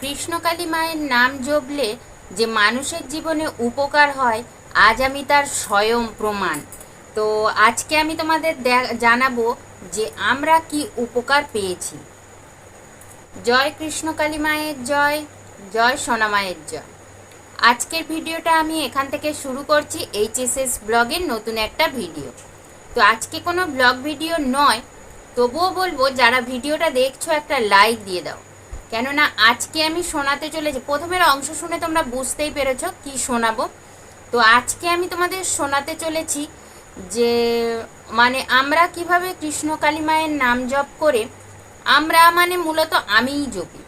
কৃষ্ণকালী মায়ের নাম জপলে যে মানুষের জীবনে উপকার হয়, আজ আমি তার স্বয়ং প্রমাণ। তো আজকে আমি তোমাদের জানাব যে আমরা কি উপকার পেয়েছি। জয় কৃষ্ণকালী মায়ের জয় জয় সোনামায়ের জয়। আজকের ভিডিওটা আমি এখান থেকে শুরু করছি এইচএসএস ব্লগের নতুন একটা ভিডিও। তো আজকে কোনো ব্লগ ভিডিও নয়, তবুও বলব যারা ভিডিওটা দেখছ একটা লাইক দিয়ে দাও। কেননা আজকে আমি শোনাতে চলেছি। প্রথমের অংশ শুনে তোমরা বুঝতেই পেরেছ কি শোনাবো। তো আজকে আমি তোমাদের শোনাতে চলেছি যে মানে আমরা কীভাবে কৃষ্ণকালী মায়ের নাম জপ করে, আমরা মানে মূলত আমিই জপি।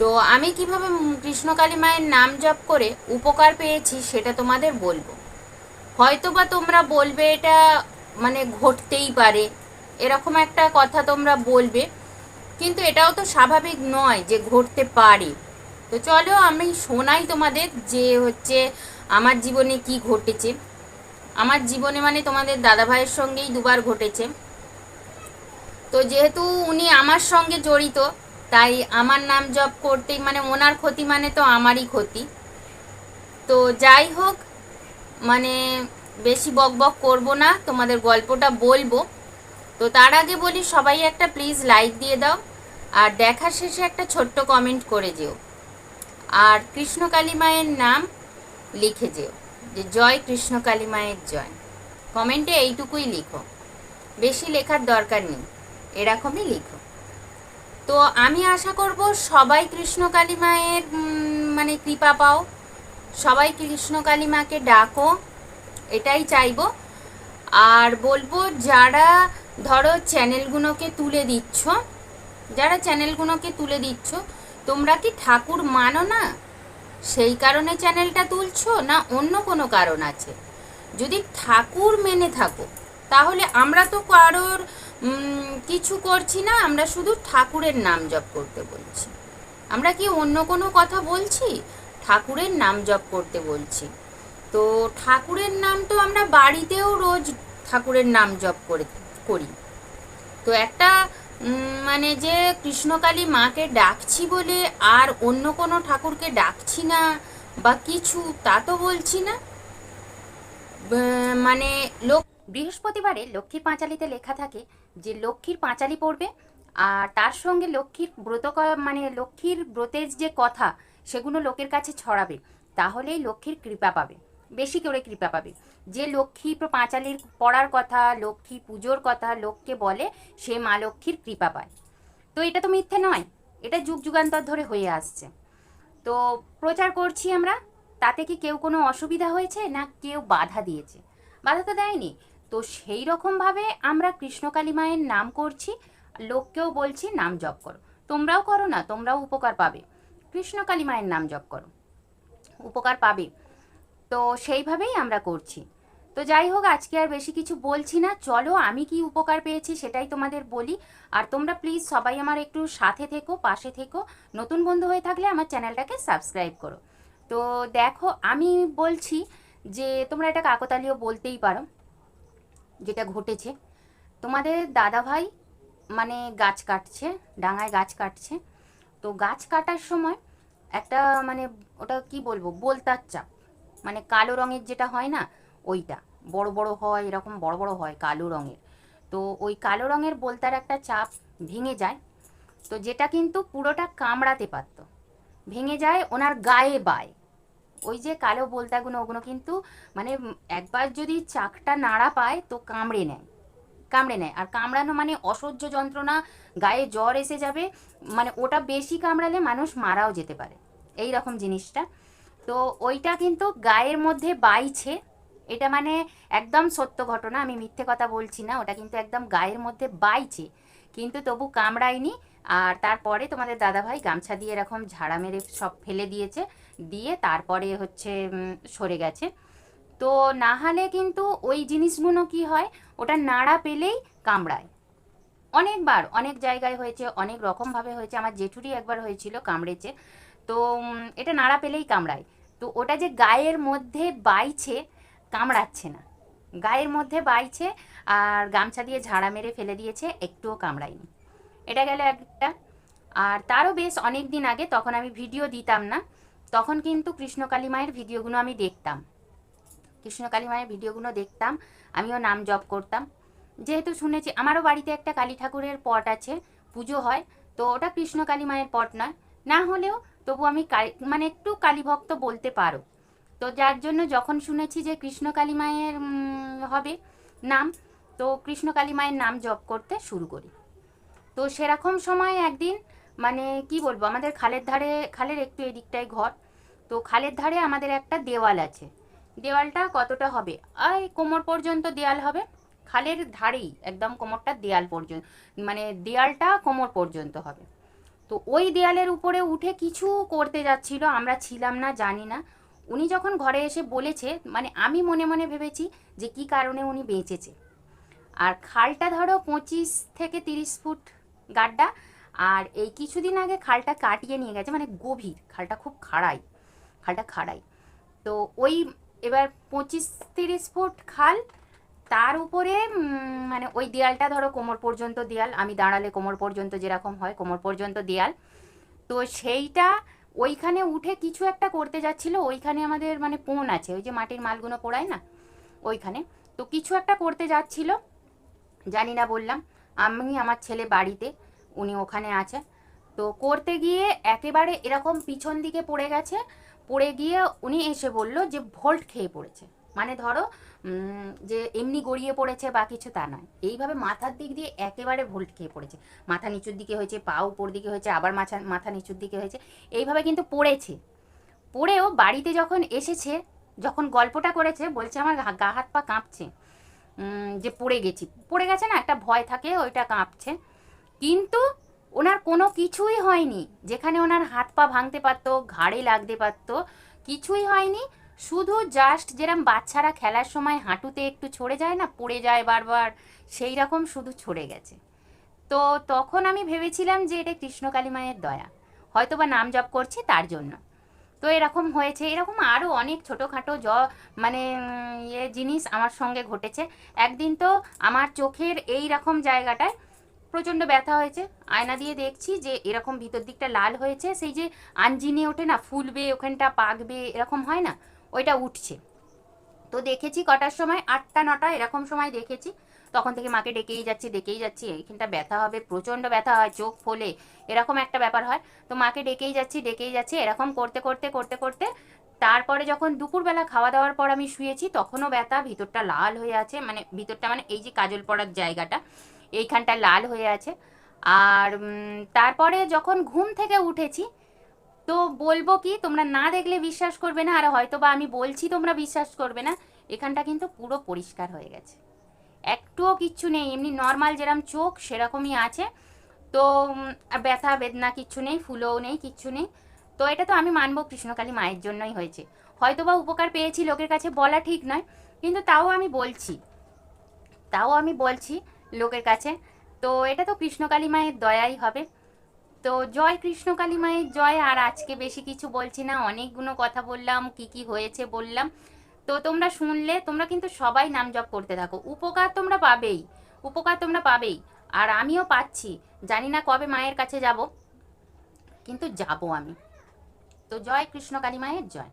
তো আমি কীভাবে উম কৃষ্ণকালী মায়ের নাম জপ করে উপকার পেয়েছি সেটা তোমাদের বলব। হয়তো বা তোমরা বলবে এটা মানে ঘটতেই পারে, এরকম একটা কথা তোমরা বলবে। কিন্তু এটাও তো স্বাভাবিক নয় যে ঘটতে পারে। তো চলো আমি শোনাই তোমাদের যে হচ্ছে আমার জীবনে কি ঘটেছে। আমার জীবনে মানে তোমাদের দাদা ভাইয়ের সঙ্গেই দুবার ঘটেছে। তো যেহেতু উনি আমার সঙ্গে জড়িত, তাই আমার নাম জপ করতেই মানে ওনার ক্ষতি মানে তো আমারই ক্ষতি। তো যাই হোক মানে বেশি বক বক করব না, তোমাদের গল্পটা বলব। তো তার আগে বলি, সবাই একটা প্লিজ লাইক দিয়ে দাও। আর দেখার শেষে একটা ছোট্ট কমেন্ট করে যেও। আর কৃষ্ণকালী মায়ের নাম লিখে যেও, যে জয় কৃষ্ণকালী মায়ের জয়। কমেন্টে এইটুকুই লিখো। বেশি লেখার দরকার নেই, এরকমই লিখো। তো আমি আশা করব সবাই কৃষ্ণকালী মায়ের মানে কৃপা পাও। সবাই কৃষ্ণকালী মাকে ডাকো, এটাই চাইব। আর বলব যারা ধরো চ্যানেলগুলোকে তুলে দিচ্ছ যারা চ্যানেলগুলোকে তুলে দিচ্ছ, তোমরা কি ঠাকুর মানো না? সেই কারণে চ্যানেলটা তুলছো না অন্য কোনো কারণ আছে? যদি ঠাকুর মেনে থাকো, তাহলে আমরা তো কারোর কিছু করছি না, আমরা শুধু ঠাকুরের নাম জপ করতে বলছি। আমরা কি অন্য কোনো কথা বলছি? ঠাকুরের নাম জপ করতে বলছি। তো ঠাকুরের নাম তো আমরা বাড়িতেও রোজ ঠাকুরের নাম জপ করে, করি। তো একটা মানে যে কৃষ্ণকালী মাকে ডাকছি বলে আর অন্য কোনো ঠাকুরকে ডাকছি না বা কিছু, তা তো বলছি না। মানে লোক বৃহস্পতিবারে লক্ষ্মীর পাঁচালিতে লেখা থাকে যে লক্ষ্মীর পাঁচালি পড়বে আর তার সঙ্গে লক্ষ্মীর ব্রত মানে লক্ষ্মীর ব্রতের যে কথা, সেগুলো লোকের কাছে ছড়াবে। তাহলেই লক্ষ্মীর কৃপা পাবে। বেশি করে কৃপা পাবে। যে লক্ষ্মী পাঁচালির পড়ার কথা, লক্ষ্মী পুজোর কথা লোককে বলে, সে মা লক্ষ্মীর কৃপা পায়। তো এটা তো মিথ্যে নয়, এটা যুগ যুগান্তর ধরে হয়ে আসছে। তো প্রচার করছি আমরা, তাতে কি কেউ কোনো অসুবিধা হয়েছে না কেউ বাধা দিয়েছে? বাধা তো দেয়নি। তো সেই রকমভাবে আমরা কৃষ্ণকালী মায়ের নাম করছি, লোককেও বলছি, নাম জপ করো। তোমরাও করো না, তোমরাও উপকার পাবে। কৃষ্ণকালী মায়ের নাম জপ করো। উপকার পাবে। তো সেইভাবেই আমরা করছি। তো যাই হোক, আজকে আর বেশি কিছু বলছি না। চলো, আমি কি উপকার পেয়েছি সেটাই তোমাদের বলি। আর তোমরা প্লিজ সবাই আমার একটু সাথে থেকো, পাশে থেকো। নতুন বন্ধু হয়ে থাকলে আমার চ্যানেলটাকে সাবস্ক্রাইব করো। তো দেখো, আমি বলছি যে, তোমরা এটা কাকতালীয় বলতেই পারো, যেটা ঘটেছে। তোমাদের দাদা ভাই মানে গাছ কাটছে, ডাঙায় গাছ কাটছে। তো গাছ কাটার সময় একটা মানে ওটা কি বলব? বলতার চাপ। মানে কালো রঙের যেটা হয় না, ওইটা। বড় বড় হয়, এরকম বড় বড় হয় কালো রঙের। তো ওই কালো রঙের বলতার একটা চাপ ভেঙে যায়, তো যেটা কিন্তু পুরোটা কামড়াতে পারত। ভেঙে যায় ওনার গায়ে বায়। ওই যে কালো বলতাগুলো, ওগুলো কিন্তু মানে একবার যদি চাকটা নাড়া পায় তো কামড়ে নেয় কামড়ে নেয়। আর কামড়ানো মানে অসহ্য যন্ত্রণা, গায়ে জ্বর এসে যাবে মানে ওটা বেশি কামড়ালে মানুষ মারাও যেতে পারে। এই রকম জিনিসটা। তো ওইটা কিন্তু গায়ের মধ্যে বাইছে। এটা মানে একদম সত্য ঘটনা, আমি মিথ্যে কথা বলছি না, ওটা কিন্তু একদম গায়ের মধ্যে বাইছে। কিন্তু তবু কামড়ায়নি, আর তারপরে তোমাদের দাদাভাই গামছা দিয়ে এরকম ঝাড়া মেরে সব ফেলে দিয়েছে, দিয়ে তারপরে হচ্ছে সরে গেছে। তো না হলে কিন্তু ওই জিনিসগুলো কি হয়, ওটা নাড়া পেলেই কামড়ায়। অনেকবার, অনেক জায়গায় হয়েছে, অনেক রকমভাবে হয়েছে। আমার জেঠুরি একবার হয়েছিল কামড়েছে। তো এটা নাড়া পেলেই কামড়ায়। তো ওটা যে গায়ের মধ্যে বাইছে, কামড়াচ্ছে না। গায়ের মধ্যে বাইছে আর গামছা দিয়ে ঝাড়া মেরে ফেলে দিয়েছে, একটুও কামড়ায়নি। এটা গেল একটা। আর তারও বেশ অনেক দিন আগে, তখন আমি ভিডিও দিতাম না, তখন কিন্তু কৃষ্ণকালী মায়ের ভিডিওগুলো আমি দেখতাম। কৃষ্ণকালী মায়ের ভিডিওগুলো দেখতাম, আমিও নাম জপ করতাম। যেহেতু শুনেছি, আমারও বাড়িতে একটা কালী ঠাকুরের পট আছে, পুজো হয়, তো ওটা কৃষ্ণকালী মায়ের পট নয়। না হলেও তবু আমি কালী- মানে একটু কালীভক্ত বলতে পারো। তো যার জন্য যখন শুনেছি যে কৃষ্ণকালী মায়ের হবে নাম, তো কৃষ্ণকালী মায়ের নাম জপ করতে শুরু করি। তো সেরকম সময় একদিন মানে কি বলব, আমাদের খালের ধারে, খালের একটু এদিকটায় ঘর, তো খালের ধারে আমাদের একটা দেওয়াল আছে। দেওয়ালটা কতটা হবে? এই কোমর পর্যন্ত দেয়াল হবে। খালের ধারেই, একদম কোমরটা দেয়াল পর্যন্ত মানে দেয়ালটা কোমর পর্যন্ত হবে। তো ওই দেয়ালের উপরে উঠে কিছু করতে যাচ্ছিল, আমরা ছিলাম না, জানি না। উনি যখন ঘরে এসে বলেছে মানে আমি মনে মনে ভেবেছি যে কি কারণে উনি বেঁচেছে। আর খালটা ধরো পঁচিশ থেকে তিরিশ ফুট গাড্ডা, আর এই কিছুদিন আগে খালটা কাটিয়ে নিয়ে গেছে মানে গভীর, খালটা খুব খাড়াই, খালটা খাড়াই। তো ওই এবার পঁচিশ তিরিশ ফুট খাল তার উপরে মানে ওই দেয়ালটা ধরো কোমর পর্যন্ত দেয়াল, আমি দাঁড়ালে কোমর পর্যন্ত যেরকম হয় কোমর পর্যন্ত দেয়াল। তো সেইটা ওইখানে উঠে কিছু একটা করতে যাচ্ছিল, ওইখানে আমাদের মানে পোন আছে, ওই যে মাটির মালগুলো পোড়ায় না, ওইখানে। তো কিছু একটা করতে যাচ্ছিল, জানি না বললাম, আমি আমার ছেলে বাড়িতে, উনি ওখানে আছে। তো করতে গিয়ে একেবারে এরকম পিছন দিকে পড়ে গেছে, পড়ে গিয়ে উনি এসে বলল যে ভোল্ট খেয়ে পড়েছে। মানে ধরো যে এমনি গড়িয়ে পড়েছে বা কিছু তা নয়। এইভাবে মাথার দিক দিয়ে একেবারে ভোল্ট খেয়ে পড়েছে। মাথা নিচুর দিকে হয়েছে, পা উপর দিকে হয়েছে, আবার মাথা মাথা নিচুর দিকে হয়েছে। এইভাবে কিন্তু পড়েছে। পড়েও বাড়িতে যখন এসেছে, যখন গল্পটা করেছে, বলছে আমার গা হাত পা কাঁপছে। যে পড়ে গেছি। পড়ে গেছে না, একটা ভয় থাকে, ওইটা কাঁপছে। কিন্তু ওনার কোনো কিছুই হয়নি। যেখানে ওনার হাত পা ভাঙতে পারতো, ঘাড়ে লাগতে পারতো, কিছুই হয়নি। শুধু জাস্ট যেরকম বাচ্চারা খেলার সময় হাঁটুতে একটু ছড়ে যায় না, পড়ে যায় বারবার, সেই রকম শুধু ছড়ে গেছে। তো তখন আমি ভেবেছিলাম যে এটা কৃষ্ণকালী মায়ের দয়া। হয়তো বা নাম জপ করছি তার জন্য। তো এরকম হয়েছে, এরকম আরও অনেক ছোটোখাটো জ মানে ইয়ে জিনিস আমার সঙ্গে ঘটেছে। একদিন তো আমার চোখের এই রকম জায়গাটায় প্রচণ্ড ব্যথা হয়েছে। আয়না দিয়ে দেখছি যে এরকম ভিতর দিকটা লাল হয়েছে। সেই যে আঞ্জিনে ওঠে না, ফুলবে, ওখানটা পাকবে, এরকম হয় না? ওইটা উঠছে। তো দেখেছি কটার সময়? আটটা, নটা, এরকম সময় দেখেছি। তখন থেকে মাকে ডেকেই যাচ্ছি ডেকেই যাচ্ছি। এইখানটা ব্যথা হবে, প্রচণ্ড ব্যথা হয়, চোখ ফোলে, এরকম একটা ব্যাপার হয়। তো মাকে ডেকেই যাচ্ছি ডেকেই যাচ্ছি, এরকম করতে করতে করতে করতে তারপরে যখন দুপুরবেলা খাওয়া দাওয়ার পর আমি শুয়েছি, তখনও ব্যথা, ভিতরটা লাল হয়ে আছে। মানে ভিতরটা মানে এই যে কাজল পড়ার জায়গাটা, এইখানটা লাল হয়ে আছে। আর তারপরে যখন ঘুম থেকে উঠেছি তো বলব কি, তোমরা না দেখলে বিশ্বাস করবে না, আর হয়তো বা আমি বলছি তোমরা বিশ্বাস করবে না, এখানটা কিন্তু পুরো পরিষ্কার হয়ে গেছে। একটুও কিচ্ছু নেই, এমনি নর্মাল যেরকম চোখ, সেরকমই আছে। তো ব্যথা বেদনা কিচ্ছু নেই, ফুলও নেই, কিচ্ছু নেই। তো এটা তো আমি মানবো, কৃষ্ণকালী মায়ের জন্যই হয়েছে। হয়তো বা উপকার পেয়েছি লোকের কাছে বলা ঠিক নয়, কিন্তু তাও আমি বলছি, তাও আমি বলছি লোকের কাছে। তো এটা তো কৃষ্ণকালী মায়ের দয়াই হবে। তো জয় কৃষ্ণকালী মায়ের জয়, আর আজকে বেশি কিছু বলছি না। অনেকগুলো কথা বললাম, কি কি হয়েছে বললাম। তো তোমরা শুনলে, তোমরা কিন্তু সবাই নাম জপ করতে থাকো। উপকার তোমরা পাবেই, উপকার তোমরা পাবেই। আর আমিও পাচ্ছি, জানি না কবে মায়ের কাছে যাব, কিন্তু যাব আমি। তো জয় কৃষ্ণকালী মায়ের জয়।